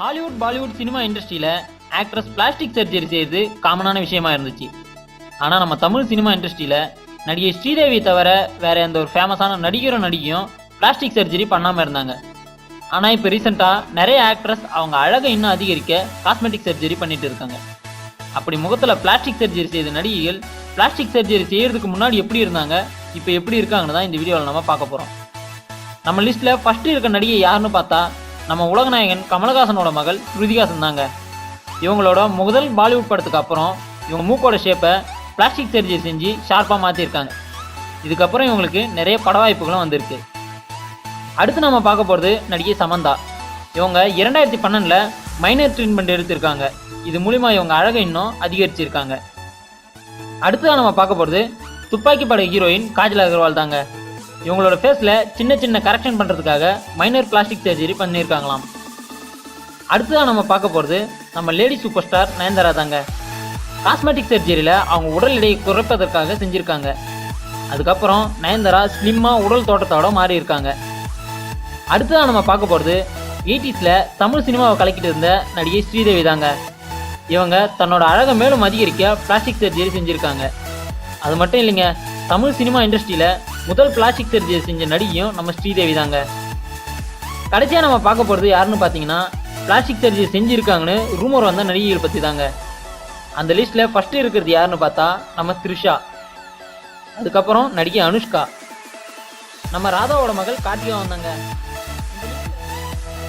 Hollywood Bollywood cinema இண்டஸ்ட்ரியில் actress plastic surgery செய்யறது காமனான விஷயமா இருந்துச்சு. ஆனால் நம்ம தமிழ் சினிமா இண்டஸ்ட்ரியில் நடிகை ஸ்ரீதேவி தவிர வேற எந்த ஒரு ஃபேமஸான நடிகரும் நடிகையும் பிளாஸ்டிக் சர்ஜரி பண்ணாமல் இருந்தாங்க. ஆனால் இப்போ ரீசெண்டாக நிறைய ஆக்ட்ரஸ் அவங்க அழகை இன்னும் அதிகரிக்க காஸ்மெட்டிக் சர்ஜரி பண்ணிட்டு இருக்காங்க. அப்படி முகத்தில் பிளாஸ்டிக் சர்ஜரி செய்த நடிகைகள் பிளாஸ்டிக் சர்ஜரி செய்யறதுக்கு முன்னாடி எப்படி இருந்தாங்க இப்போ எப்படி இருக்காங்கன்னு தான் இந்த வீடியோவில் நம்ம பார்க்க போகிறோம் நம்ம லிஸ்ட்டில் ஃபஸ்ட்டு இருக்க நடிகை யாருன்னு பார்த்தா நம்ம உலகநாயகன் கமலஹாசனோட மகள் ஸ்ருதிகாசன் தாங்க. இவங்களோட முதல் பாலிவுட் படத்துக்கு அப்புறம் இவங்க மூக்கோட ஷேப்பை பிளாஸ்டிக் சர்ஜரி செஞ்சு ஷார்ப்பாக மாற்றிருக்காங்க இதுக்கப்புறம் இவங்களுக்கு நிறைய பட வாய்ப்புகளும் வந்திருக்கு. அடுத்து நம்ம பார்க்க போகிறது நடிகை சமந்தா. இவங்க இரண்டாயிரத்தி பன்னெண்டில் மைனர் ட்ரீட்மெண்ட் எடுத்திருக்காங்க. இது மூலிமா இவங்க அழகை இன்னும் அதிகரிச்சிருக்காங்க. அடுத்ததாக நம்ம பார்க்க போகிறது துப்பாக்கி பட ஹீரோயின் காஜல் அகர்வால் தாங்க. இவங்களோட ஃபேஸில் சின்ன சின்ன கரெக்ஷன் பண்ணுறதுக்காக மைனர் பிளாஸ்டிக் சர்ஜரி பண்ணியிருக்காங்களாம். அடுத்ததாக நம்ம பார்க்க போகிறது நம்ம லேடி சூப்பர் ஸ்டார் நயன்தாரா தாங்க. காஸ்மெட்டிக் சர்ஜரியில் அவங்க உடல் எடையை குறைப்பதற்காக செஞ்சுருக்காங்க. அதுக்கப்புறம் நயன்தாரா ஸ்லிம்மாக உடல் தோட்டத்தோட மாறி இருக்காங்க அடுத்ததாக நம்ம பார்க்க போகிறது எயிட்டிஸில் தமிழ் சினிமாவை கலக்கிட்டு இருந்த நடிகை ஸ்ரீதேவி தாங்க. இவங்க தன்னோட அழகை மேலும் அதிகரிக்க பிளாஸ்டிக் சர்ஜரி செஞ்சுருக்காங்க. அது மட்டும் இல்லைங்க தமிழ் சினிமா இண்டஸ்ட்ரியில் முதல் பிளாஸ்டிக் சர்ஜரி செஞ்ச நடிகையும் நம்ம ஸ்ரீதேவி தாங்க கடைசியாக நம்ம பார்க்க போகிறது யாருன்னு பார்த்தீங்கன்னா பிளாஸ்டிக் சர்ஜரி செஞ்சுருக்காங்கன்னு ரூமர் வந்த நடிகைகள் பற்றி தாங்க அந்த லிஸ்ட்டில் ஃபஸ்ட்டு இருக்கிறது யாருன்னு பார்த்தா நம்ம த்ரிஷா. அதுக்கப்புறம் நடிகை அனுஷ்கா. நம்ம ராதாவோட மகள் கார்த்திகா வந்தாங்க.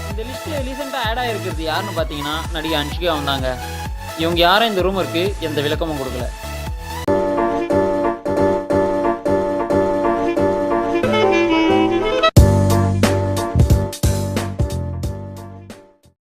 இந்த லிஸ்ட்டில் ரீசெண்டாக ஆட் ஆகிருக்கிறது யாருன்னு பார்த்தீங்கன்னா நடிகை அனுஷ்கா வந்தாங்க. இவங்க யாரும் இந்த ரூமருக்கு எந்த விளக்கமும் கொடுக்கல.